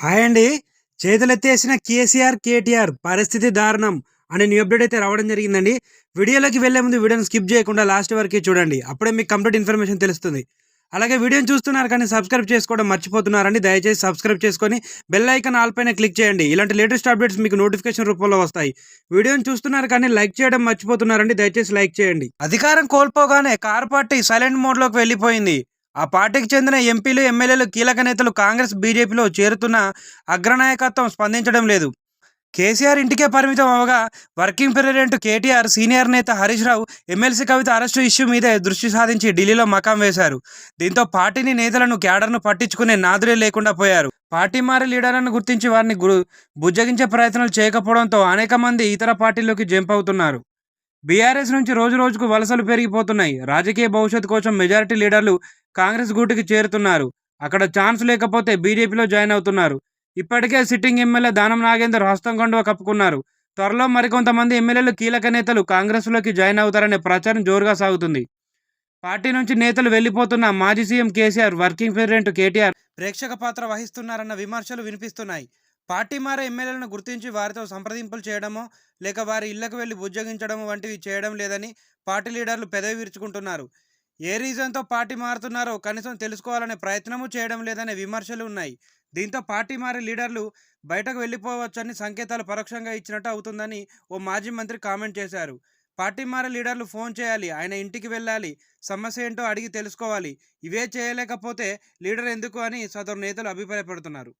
Hi అండి. చేతులెత్తేసిన కేసీఆర్ కేటీఆర్ పరిస్థితి దారుణం అనే న్యూ అప్డేట్ అయితే రావడం జరిగిందండి. వీడియోలోకి వెళ్ళే ముందు వీడియోని స్కిప్ చేయకుండా లాస్ట్ వరకు చూడండి. అప్పుడే మీకు కంప్లీట్ ఇన్ఫర్మేషన్ తెలుస్తుంది. అలాగే వీడియోని చూస్తున్నారు కానీ సబ్స్క్రైబ్ చేసుకోవడం మర్చిపోతున్నారండి. దయచేసి సబ్స్క్రైబ్ చేసుకొని బెల్ ఐకన్ ఆల్ పైన క్లిక్ చేయండి. ఇలాంటి లేటెస్ట్ అప్డేట్స్ మీకు నోటిఫికేషన్ రూపంలో వస్తాయి. వీడియోని చూస్తున్నారు కానీ లైక్ చేయడం మర్చిపోతున్నారండి. దయచేసి లైక్ చేయండి. అధికారం కోల్పోగానే కార్ పార్టీ సైలెంట్ మోడ్లోకి వెళ్ళిపోయింది. ఆ పార్టీకి చెందిన ఎంపీలు ఎమ్మెల్యేలు కీలక నేతలు కాంగ్రెస్ బీజేపీలో చేరుతున్న అగ్రనాయకత్వం స్పందించడం లేదు. కేసీఆర్ ఇంటికే పరిమితం అవగా వర్కింగ్ ప్రెసిడెంట్ కేటీఆర్ సీనియర్ నేత Harish Rao MLC Kavitha arrest issue మీదే దృష్టి సాధించి ఢిల్లీలో మకాం వేశారు. దీంతో పార్టీని నేతలను క్యాడర్ను పట్టించుకునే నాదులే లేకుండా పోయారు. పార్టీ మారి లీడర్లను గుర్తించి వారిని బుజ్జగించే ప్రయత్నాలు చేయకపోవడంతో అనేక మంది ఇతర పార్టీల్లోకి జంప్ అవుతున్నారు బీఆర్ఎస్ నుంచి రోజు రోజుకు వలసలు పెరిగిపోతున్నాయి. రాజకీయ భవిష్యత్తు కోసం మెజారిటీ లీడర్లు కాంగ్రెస్ గూటికి చేరుతున్నారు. అక్కడ ఛాన్స్ లేకపోతే బీజేపీలో జాయిన్ అవుతున్నారు. ఇప్పటికే సిట్టింగ్ ఎమ్మెల్యే దానం నాగేందర్ హస్తం కండువా కప్పుకున్నారు. త్వరలో మరికొంతమంది ఎమ్మెల్యేలు కీలక నేతలు కాంగ్రెస్లోకి జాయిన్ అవుతారనే ప్రచారం జోరుగా సాగుతుంది. పార్టీ నుంచి నేతలు వెళ్ళిపోతున్న మాజీ CM KCR working president KTR ప్రేక్షక పాత్ర వహిస్తున్నారన్న విమర్శలు వినిపిస్తున్నాయి. పార్టీ మారే ఎమ్మెల్యేలను గుర్తించి వారితో సంప్రదింపులు చేయడమో లేక వారి ఇళ్ళకు వెళ్ళి బుజ్జగించడమో వంటివి చేయడం లేదని పార్టీ లీడర్లు పెదవి విరుచుకుంటున్నారు. ఏ రీజన్తో పార్టీ మారుతున్నారో కనీసం తెలుసుకోవాలనే ప్రయత్నము చేయడం లేదనే విమర్శలు ఉన్నాయి. దీంతో పార్టీ మారే లీడర్లు బయటకు వెళ్ళిపోవచ్చని సంకేతాలు పరోక్షంగా ఇచ్చినట్టు అవుతుందని ఓ మాజీ మంత్రి కామెంట్ చేశారు. పార్టీ మారే లీడర్లు ఫోన్ చేయాలి ఆయన ఇంటికి వెళ్ళాలి సమస్య ఏంటో అడిగి తెలుసుకోవాలి. ఇవే చేయలేకపోతే లీడర్ ఎందుకు అని సదరు నేతలు అభిప్రాయపడుతున్నారు.